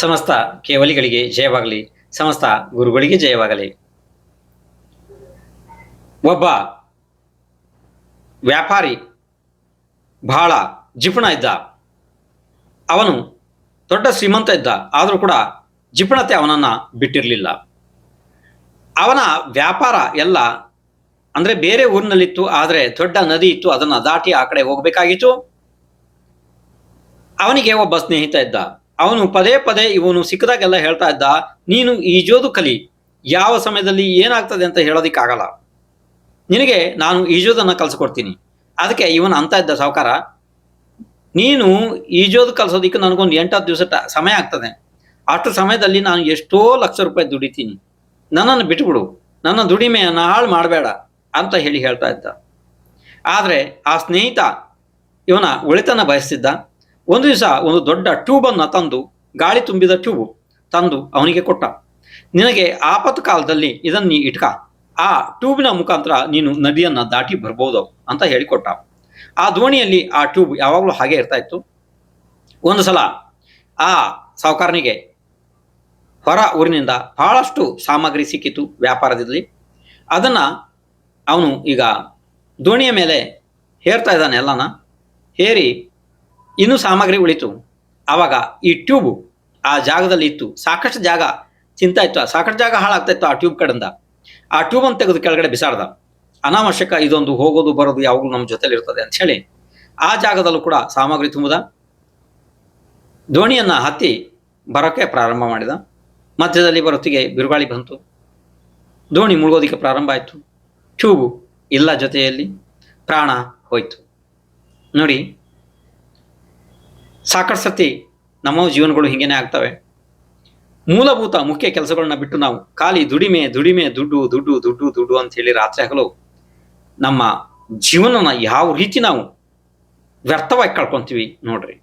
ಸಮಸ್ತ ಕೇವಲಿಗಳಿಗೆ ಜಯವಾಗಲಿ, ಸಮಸ್ತ ಗುರುಗಳಿಗೆ ಜಯವಾಗಲಿ. ಒಬ್ಬ ವ್ಯಾಪಾರಿ ಬಹಳ ಜಿಪುಣ ಇದ್ದ. ಅವನು ದೊಡ್ಡ ಶ್ರೀಮಂತ ಇದ್ದ. ಆದರೂ ಕೂಡ ಜಿಪುಣತೆ ಅವನನ್ನು ಬಿಟ್ಟಿರಲಿಲ್ಲ. ಅವನ ವ್ಯಾಪಾರ ಎಲ್ಲ ಅಂದರೆ ಬೇರೆ ಊರಿನಲ್ಲಿತ್ತು, ಆದರೆ ದೊಡ್ಡ ನದಿ ಇತ್ತು, ಅದನ್ನು ದಾಟಿ ಆ ಕಡೆ ಹೋಗಬೇಕಾಗಿತ್ತು. ಅವನಿಗೆ ಒಬ್ಬ ಸ್ನೇಹಿತ ಇದ್ದ. ಅವನು ಪದೇ ಪದೇ ಇವನು ಸಿಕ್ಕದಾಗೆಲ್ಲ ಹೇಳ್ತಾ ಇದ್ದ, ನೀನು ಈಜೋದು ಕಲಿ, ಯಾವ ಸಮಯದಲ್ಲಿ ಏನಾಗ್ತದೆ ಅಂತ ಹೇಳೋದಿಕ್ಕಾಗಲ್ಲ. ನಿನಗೆ ನಾನು ಈಜೋದನ್ನು ಕಲಿಸ್ಕೊಡ್ತೀನಿ. ಅದಕ್ಕೆ ಇವನು ಅಂತ ಇದ್ದ ಸಾವುಕಾರ, ನೀನು ಈಜೋದು ಕಲಿಸೋದಿಕ್ಕೆ ನನಗೊಂದು ಎಂಟತ್ತು ದಿವಸ ಸಮಯ ಆಗ್ತದೆ. ಅಷ್ಟು ಸಮಯದಲ್ಲಿ ನಾನು ಎಷ್ಟೋ ಲಕ್ಷ ರೂಪಾಯಿ ದುಡಿತೀನಿ. ನನ್ನನ್ನು ಬಿಟ್ಬಿಡು. ನನ್ನ ದುಡಿಮೆಯನ್ನು ಹಾಳು ಮಾಡಬೇಡ ಅಂತ ಹೇಳಿ ಹೇಳ್ತಾ ಇದ್ದ. ಆದರೆ ಆ ಸ್ನೇಹಿತ ಇವನ ಒಳಿತನ ಬಯಸ್ತಿದ್ದ. ಒಂದು ದಿವಸ ಒಂದು ದೊಡ್ಡ ಟ್ಯೂಬನ್ನು ತಂದು ಗಾಳಿ ತುಂಬಿದ ಟ್ಯೂಬು ತಂದು ಅವನಿಗೆ ಕೊಟ್ಟ. ನಿನಗೆ ಆಪತ್ತು ಕಾಲದಲ್ಲಿ ಇದನ್ನು ನೀ ಇಟ್ಕ. ಆ ಟ್ಯೂಬಿನ ಮುಖಾಂತರ ನೀನು ನದಿಯನ್ನು ದಾಟಿ ಬರ್ಬೋದು ಅಂತ ಹೇಳಿಕೊಟ್ಟ. ಆ ದೋಣಿಯಲ್ಲಿ ಆ ಟ್ಯೂಬ್ ಯಾವಾಗಲೂ ಹಾಗೆ ಇರ್ತಾ ಇತ್ತು. ಒಂದು ಸಲ ಆ ಸಾಹುಕಾರನಿಗೆ ಹೊರ ಊರಿನಿಂದ ಬಹಳಷ್ಟು ಸಾಮಗ್ರಿ ಸಿಕ್ಕಿತು ವ್ಯಾಪಾರದಲ್ಲಿ. ಅದನ್ನು ಅವನು ಈಗ ದೋಣಿಯ ಮೇಲೆ ಹೇರ್ತಾ ಇದ್ದಾನೆ ಎಲ್ಲನ. ಹೇರಿ ಇನ್ನೂ ಸಾಮಗ್ರಿ ಉಳಿತು. ಆವಾಗ ಈ ಟ್ಯೂಬ್ ಆ ಜಾಗದಲ್ಲಿ ಇತ್ತು. ಸಾಕಷ್ಟು ಜಾಗ ಚಿಂತ ಇತ್ತು. ಸಾಕಷ್ಟು ಜಾಗ ಹಾಳಾಗ್ತಾ ಇತ್ತು ಆ ಟ್ಯೂಬ್ ಕಡೆಯಿಂದ. ಆ ಟ್ಯೂಬನ್ನು ತೆಗೆದು ಕೆಳಗಡೆ ಬಿಸಾಡ್ದ. ಅನಾವಶ್ಯಕ ಇದೊಂದು ಹೋಗೋದು ಬರೋದು ಯಾವಾಗಲೂ ನಮ್ಮ ಜೊತೆಲಿ ಇರ್ತದೆ ಅಂತ ಹೇಳಿ ಆ ಜಾಗದಲ್ಲೂ ಕೂಡ ಸಾಮಗ್ರಿ ತುಂಬುದ. ದೋಣಿಯನ್ನು ಹತ್ತಿ ಬರೋಕ್ಕೆ ಪ್ರಾರಂಭ ಮಾಡಿದ. ಮಧ್ಯದಲ್ಲಿ ಬರೋತ್ತಿಗೆ ಬಿರುಗಾಳಿ ಬಂತು. ದೋಣಿ ಮುಳುಗೋದಿಕ್ಕೆ ಪ್ರಾರಂಭ ಆಯಿತು. ಟ್ಯೂಬು ಇಲ್ಲ ಜೊತೆಯಲ್ಲಿ ಪ್ರಾಣ ಹೋಯಿತು. ನೋಡಿ ಸಾಕಷ್ಟು ಸತಿ ನಮ್ಮ ಜೀವನಗಳು ಹಿಂಗೇನೆ ಆಗ್ತವೆ. ಮೂಲಭೂತ ಮುಖ್ಯ ಕೆಲಸಗಳನ್ನ ಬಿಟ್ಟು ನಾವು ಖಾಲಿ ದುಡಿಮೆ ದುಡಿಮೆ, ದುಡ್ಡು ದುಡ್ಡು ದುಡ್ಡು ದುಡ್ಡು ಅಂತ ಹೇಳಿ ರಾತ್ರಿ ಹಗಲು ನಮ್ಮ ಜೀವನನ ಯಾವ ರೀತಿ ನಾವು ವ್ಯರ್ಥವಾಗಿ ಕಳ್ಕೊಂತೀವಿ ನೋಡ್ರಿ.